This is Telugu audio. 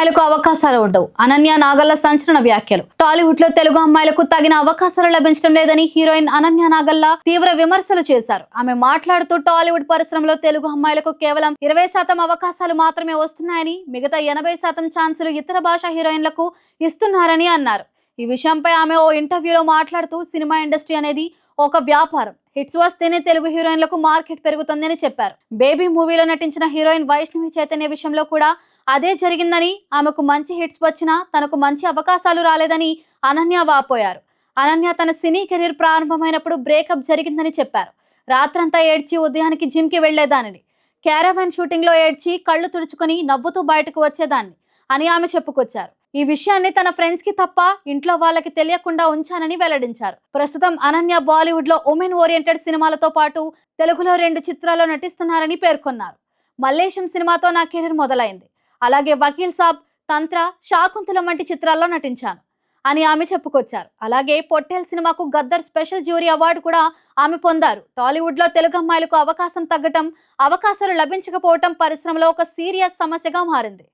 అమ్మాయిలకు అవకాశాలు ఉండవు. అనన్య నాగల్ల సంచలన వ్యాఖ్యలు. టాలీవుడ్లో తెలుగు అమ్మాయిలకు తగిన అవకాశాలు లభించడం లేదని హీరోయిన్ అనన్య నాగల్ల తీవ్ర విమర్శలు చేశారు. ఆమె మాట్లాడుతూ టాలీవుడ్ పరిశ్రమలో తెలుగు అమ్మాయిలకు కేవలం ఇరవై శాతం అవకాశాలు మాత్రమే వస్తున్నాయని మిగతా ఎనభై శాతం ఛాన్సులు ఇతర భాషా హీరోయిన్లకు ఇస్తున్నారని అన్నారు. ఈ విషయంపై ఆమె ఓ ఇంటర్వ్యూలో మాట్లాడుతూ సినిమా ఇండస్ట్రీ అనేది ఒక వ్యాపారం. హిట్స్ వస్తేనే తెలుగు హీరోయిన్లకు మార్కెట్ పెరుగుతుందని చెప్పారు. బేబీ మూవీలో నటించిన హీరోయిన్ వైష్ణవి చైతన్య విషయంలో కూడా అదే జరిగిందని ఆమెకు మంచి హిట్స్ వచ్చినా తనకు మంచి అవకాశాలు రాలేదని అనన్య వాపోయారు. అనన్య తన సినీ కెరీర్ ప్రారంభమైనప్పుడు బ్రేకప్ జరిగిందని చెప్పారు. రాత్రంతా ఏడ్చి ఉదయానికి జిమ్కి వెళ్ళేదానిని క్యారవాన్ షూటింగ్లో ఏడ్చి కళ్ళు తుడుచుకొని నవ్వుతూ బయటకు వచ్చేదాన్ని అని ఆమె చెప్పుకొచ్చారు. ఈ విషయాన్ని తన ఫ్రెండ్స్కి తప్ప ఇంట్లో వాళ్ళకి తెలియకుండా ఉంచానని వెల్లడించారు. ప్రస్తుతం అనన్య బాలీవుడ్లో ఉమెన్ ఓరియంటెడ్ సినిమాలతో పాటు తెలుగులో రెండు చిత్రాల్లో నటిస్తున్నారని పేర్కొన్నారు. మల్లేశం సినిమాతో నా కెరీర్ మొదలైంది. అలాగే వకీల్ సాబ్ తంత్ర శాకుంతలం వంటి చిత్రాల్లో నటించాను అని ఆమె చెప్పుకొచ్చారు. అలాగే పొట్టేల్ సినిమాకు గద్దర్ స్పెషల్ జ్యూరీ అవార్డు కూడా ఆమె పొందారు. టాలీవుడ్లో తెలుగు అమ్మాయిలకు అవకాశం తగ్గటం అవకాశాలు లభించకపోవటం పరిశ్రమలో ఒక సీరియస్ సమస్యగా మారింది.